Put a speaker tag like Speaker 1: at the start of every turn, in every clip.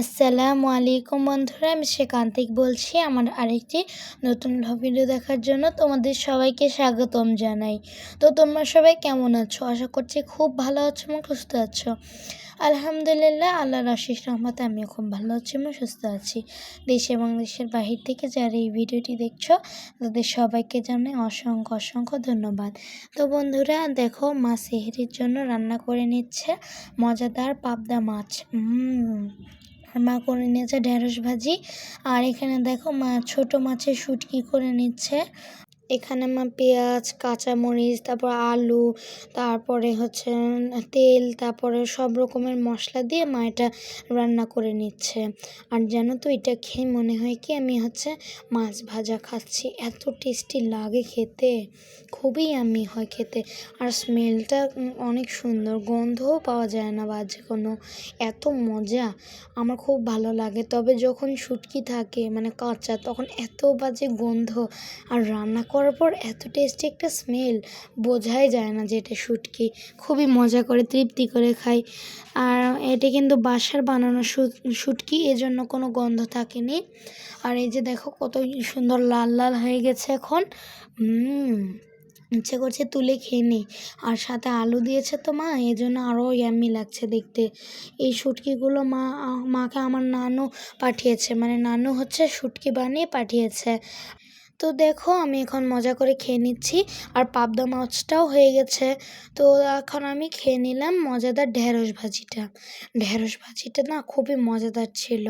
Speaker 1: আসসালামু আলাইকুম বন্ধুরা, আমি শ্রীকান্তিক বলছি। আমার আরেকটি নতুন ভিডিও দেখার জন্য তোমাদের সবাইকে স্বাগতম জানাই। তো তোমরা সবাই কেমন আছো? আশা করছি খুব ভালো আছো এবং সুস্থ আছো। আলহামদুলিল্লাহ, আল্লাহর আশিস রহমতে আমিও খুব ভালো আছি এবং সুস্থ আছি। দেশ এবং দেশের বাহির থেকে যারা এই ভিডিওটি দেখছ, তাদের সবাইকে জানাই অসংখ্য অসংখ্য ধন্যবাদ। তো বন্ধুরা, দেখো মা সেহরির জন্য রান্না করে নিচ্ছে মজাদার পাবদা মাছ। মা করে নিয়েছে ঢেঁড়স ভাজি। আর এখানে দেখো মা ছোট মাছের শুটকি করে নিচ্ছে। এখানে মা পেঁয়াজ, কাঁচামরিচ, তারপর আলু, তারপরে হচ্ছে তেল, তারপরে সব রকমের মশলা দিয়ে মা এটা রান্না করে নিচ্ছে। আর জানো তো এটা খেয়ে মনে হয় কি আমি হচ্ছে মাছ ভাজা খাচ্ছি। এত টেস্টি লাগে খেতে, খুবই আমি হয় খেতে। আর স্মেলটা অনেক সুন্দর, গন্ধও পাওয়া যায় না বাজে কোনো। এত মজা, আমার খুব ভালো লাগে। তবে যখন শুটকি থাকে মানে কাঁচা, তখন এত বাজে গন্ধ। আর রান্না করার পর এত টেস্টি একটা স্মেল বোঝাই যায় না যে এটা শুটকি। খুবই মজা করে, তৃপ্তি করে খাই। আর এটা কিন্তু বাসার বানানো শুটকি, এজন্য কোনো গন্ধ থাকেনি। আর এই যে দেখো কত সুন্দর লাল লাল হয়ে গেছে এখন। ইচ্ছে করছে তুলে খেয়ে নিই আর সাথে আলু দিয়েছে তো মা এই জন্য আরও ইয়াম্মি লাগছে দেখতে। এই শুটকিগুলো মা মাকে আমার নানু পাঠিয়েছে। মানে নানু হচ্ছে শুটকি বানিয়ে পাঠিয়েছে। তো দেখো, আমি এখন মজা করে খেয়ে নিচ্ছি। আর পাবদা মাছটাও হয়ে গেছে। তো এখন আমি খেয়ে নিলাম মজাদার ঢ্যাঁড়স ভাজিটা। ঢ্যাঁড়স ভাজিটা না খুবই মজাদার ছিল।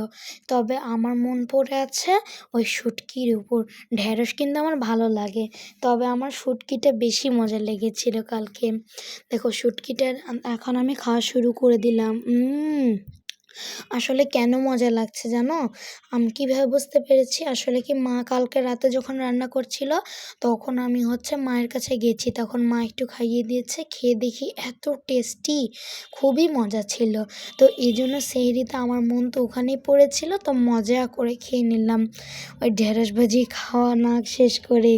Speaker 1: তবে আমার মন পড়ে আছে ওই শুটকির উপর। ঢেঁড়স কিন্তু আমার ভালো লাগে। তবে আমার শুটকিটা বেশি মজা লেগেছিল কালকে। দেখো, শুটকিটা এখন আমি খাওয়া শুরু করে দিলাম। আসলে কেন মজা লাগছে জানো? আমি কীভাবে বুঝতে পেরেছি? আসলে কি মা কালকে রাতে যখন রান্না করছিল, তখন আমি হচ্ছে মায়ের কাছে গেছি। তখন মা একটু খাইয়ে দিয়েছে, খেয়ে দেখি এত টেস্টি খুবই মজা ছিল। তো এই জন্য সেহরিতে আমার মন তো ওখানেই পড়েছিল, তো মজা করে খেয়ে নিলাম। ওই ঢেঁড়স ভাজি খাওয়া না শেষ করে।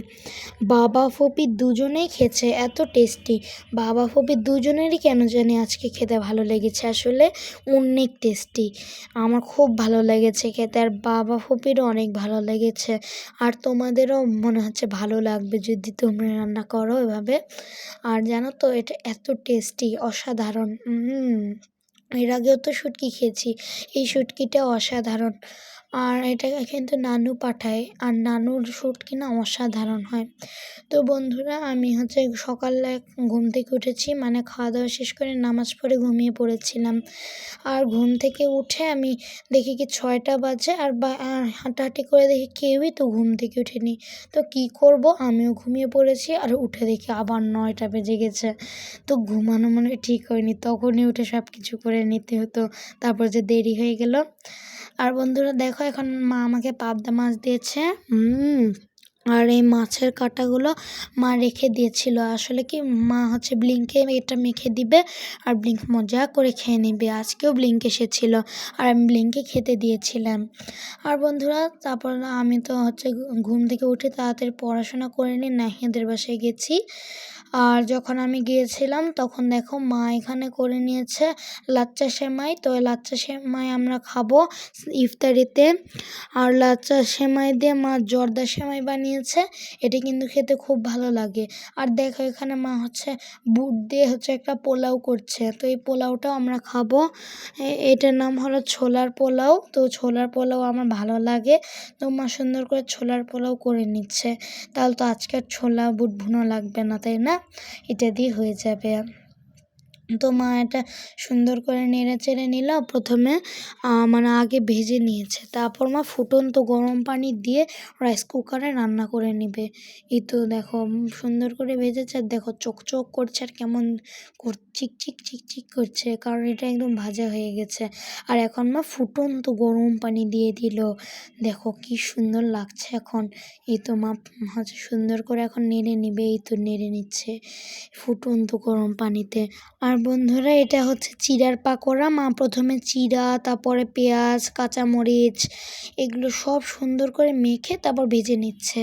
Speaker 1: বাবা ফপি দুজনেই খেয়েছে, এত টেস্টি বাবা ফপি দুজনেরই কেন জানি আজকে খেতে ভালো লেগেছে। আসলে অনেক টেস্টি আমার খুব ভালো লেগেছে খেতে আর বাবা ফুপিরও অনেক ভালো লেগেছে। আর তোমাদেরও মনে হচ্ছে ভালো লাগবে যদি তোমরা রান্না করো এভাবে। আর জানো তো এটা এত টেস্টি, অসাধারণ এর আগেও তো শুটকি খেয়েছি। এই শুটকিটা অসাধারণ। আর এটা কিন্তু নানু পাঠায়। আর নানুর শুটকি কিনা অসাধারণ হয়। তো বন্ধুরা, আমি হচ্ছে সকালে ঘুম থেকে উঠেছি মানে খাওয়া দাওয়া শেষ করে নামাজ পড়ে ঘুমিয়ে পড়েছিলাম। আর ঘুম থেকে উঠে আমি দেখি কি ছয়টা বাজে, আর হাঁটাহাঁটি করে দেখি কেউই তো ঘুম থেকে উঠেনি তো কি করব? আমিও ঘুমিয়ে পড়েছি, আর উঠে দেখি আবার নয়টা বেজে গেছে। তো ঘুমানো মনে ঠিক হয়নি, তখনই উঠে সব কিছু করে নিতে হতো। তারপর যে দেরি হয়ে গেল আর বন্ধুরা দেখো এখন মা আমাকে পাবদা মাছ দিয়েছে। হুম। আর এই মাছের কাঁটাগুলো মা রেখে দিয়েছিল। আসলে কি মা হচ্ছে ব্লিঙ্কে এটা মেখে দিবে আর ব্লিঙ্ক মজা করে খেয়ে নেবে। আজকেও ব্লিঙ্ক এসেছিল আর আমি ব্লিঙ্কে খেতে দিয়েছিলাম। আর বন্ধুরা, তারপর আমি তো হচ্ছে ঘুম থেকে উঠে তাড়াতাড়ি পড়াশোনা করে নিয়ে নাহিয়াদের বাসায় গেছি। আর যখন আমি গিয়েছিলাম, তখন দেখো মা এখানে করে নিয়েছে লাচ্চা সেমাই। তো লাচ্চা সেমাই আমরা খাব ইফতারিতে। আর লাচ্চা সেমাই দিয়ে মা জর্দা সেমাই বানিয়েছে এটি কিন্তু খেতে খুব ভালো লাগে। আর দেখো, এখানে মা হচ্ছে বুট দিয়ে হচ্ছে একটা পোলাও করছে। তো এই পোলাওটাও আমরা খাব। এটার নাম হলো ছোলার পোলাও। তো ছোলার পোলাও আমার ভালো লাগে। তো মা সুন্দর করে ছোলার পোলাও করে নিচ্ছে। তাহলে তো আজকে ছোলা, বুট, ভুনো লাগবে না, তাই না? এটা দিয়ে হয়ে যাবে। তো মা এটা সুন্দর করে নেড়ে চেড়ে নিল। প্রথমে মানে আগে ভেজে নিয়েছে। তারপর মা ফুটন্ত গরম পানি দিয়ে রাইস কুকারে রান্না করে নিবে। এই তো দেখো সুন্দর করে ভেজেছে। আর দেখো চকচক করছে আর কেমন চিক চিক চিক চিক করছে। কারণ এটা একদম ভাজা হয়ে গেছে। আর এখন মা ফুটন্ত গরম পানি দিয়ে দিল। দেখো কি সুন্দর লাগছে এখন। এই তো মা, হচ্ছে সুন্দর করে এখন নেড়ে নিবে। এই তো নেড়ে নিচ্ছে ফুটন্ত গরম পানিতে। আর বন্ধুরা, এটা হচ্ছে চিড়ার পাকোড়া। মা প্রথমে চিড়া, তারপরে পেঁয়াজ, কাঁচামরিচ, এগুলো সব সুন্দর করে মেখে তারপর ভেজে নিচ্ছে।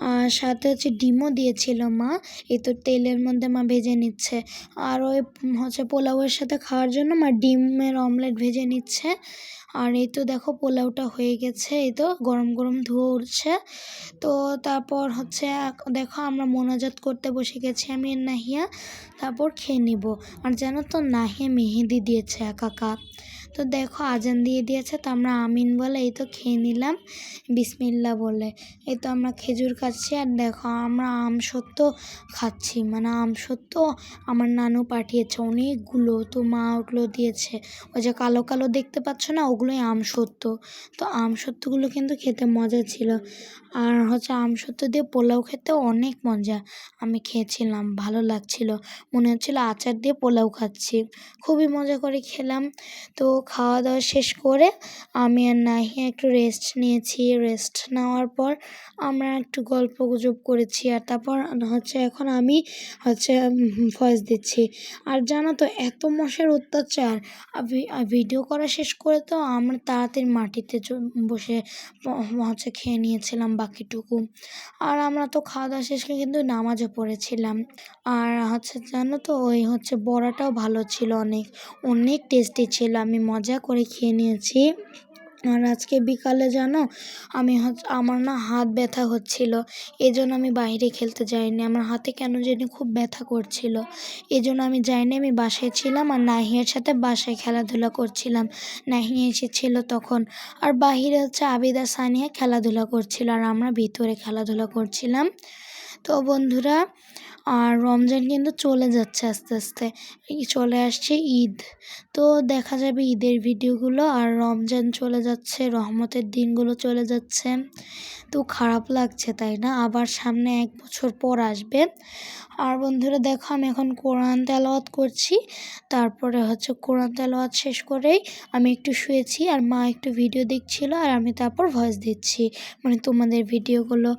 Speaker 1: আর সাথে হচ্ছে ডিমও দিয়েছিল মা, এ তো তেলের মধ্যে মা ভেজে নিচ্ছে। আর ওই হচ্ছে পোলাওয়ের সাথে খাওয়ার জন্য মা ডিমের অমলেট ভেজে নিচ্ছে। আর এই তো দেখো পোলাওটা হয়ে গেছে, এই তো গরম গরম ধুয়ে উঠছে। তো তারপর হচ্ছে দেখো আমরা মোনাজাত করতে বসে গেছি আমি নাহিয়া, তারপর খেয়ে নিব। আর জানো তো নাহিয়া মেহেদি দিয়েছে একা কাপ তো দেখো আজান দিয়ে দিয়েছে, তো আমরা আমিন বলে এই তো খেয়ে নিলাম বিসমিল্লা বলে। এই তো আমরা খেজুর খাচ্ছি, আর দেখো আমরা আম সত্য খাচ্ছি। মানে আম সত্য আমার নানু পাঠিয়েছে, অনেকগুলো তো মা ওগুলো দিয়েছে। ওই যে কালো কালো দেখতে পাচ্ছ না, ওগুলোই আম সত্য। তো আম সত্যগুলো কিন্তু খেতে মজা ছিল। আর হচ্ছে আম সত্য দিয়ে পোলাও খেতে অনেক মজা আমি খেয়েছিলাম, ভালো লাগছিল। মনে হচ্ছিল আচার দিয়ে পোলাও খাচ্ছি। খুবই মজা করে খেলাম। তো খাওয়া দাওয়া শেষ করে আমি আর নাহিয়া একটু রেস্ট নিয়েছি। রেস্ট নেওয়ার পর আমরা একটু গল্প গুজব করেছি আর তারপর হচ্ছে এখন আমি হচ্ছে ভয়েস দিচ্ছি। আর জানো তো, এত মশার অত্যাচার। ভিডিও করা শেষ করে তো আমরা তাড়াতাড়ি মাটিতে বসে হচ্ছে খেয়ে নিয়েছিলাম বাকিটুকু। আর আমরা তো খাওয়া দাওয়া শেষ করে কিন্তু নামাজে পড়েছিলাম। আর হচ্ছে জানো তো, ওই হচ্ছে বড়াটাও ভালো ছিল অনেক অনেক টেস্টি ছিল। আমি মজা করে খেয়ে নিয়েছি। আর আজকে বিকালে জানো, আমি হচ্ছে আমার না হাত ব্যথা হচ্ছিল। এই জন্য আমি বাইরে খেলতে যাইনি। আমার হাতে কেন জানি খুব ব্যথা করছিল। এই জন্য আমি যাইনি, আমি বাসায় ছিলাম আর নাহিয়ার সাথে বাসায় খেলাধুলা করছিলাম। নাহিয়া এসেছিল তখন। আর বাহিরে হচ্ছে আবিদা সানিয়া খেলাধুলা করছিল আর আমরা ভিতরে খেলাধুলা করছিলাম। তো বন্ধুরা আর রমজান কিন্তু চলে যাচ্ছে আস্তে আস্তে। চলে আসছে ঈদ। তো দেখা যাবে ঈদের ভিডিওগুলো আর রমজান চলে যাচ্ছে, রহমতের দিনগুলো চলে যাচ্ছে। তো খারাপ লাগছে, তাই না? আবার সামনে এক বছর পর আসবে। আর বন্ধুরা, দেখো আমি এখন কোরআন তেলাওয়াত করছি। তারপরে হচ্ছে কোরআন তেলাওয়াত শেষ করেই আমি একটু শুয়েছি আর মা একটু ভিডিও দেখছিল আর আমি তারপর ভয়েস দিচ্ছি। মানে তোমাদের ভিডিওগুলো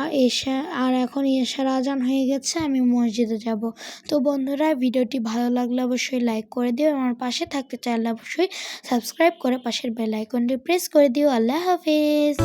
Speaker 1: আর এসে আর এখন এসার আজান হয়ে গেছে, আমি মসজিদে যাব। তো বন্ধুরা, ভিডিওটি ভালো লাগলে অবশ্যই লাইক করে দিও। আমার পাশে থাকতে চাইলে অবশ্যই সাবস্ক্রাইব করে পাশের বেল আইকনটি প্রেস করে দিও। আল্লাহ হাফিজ।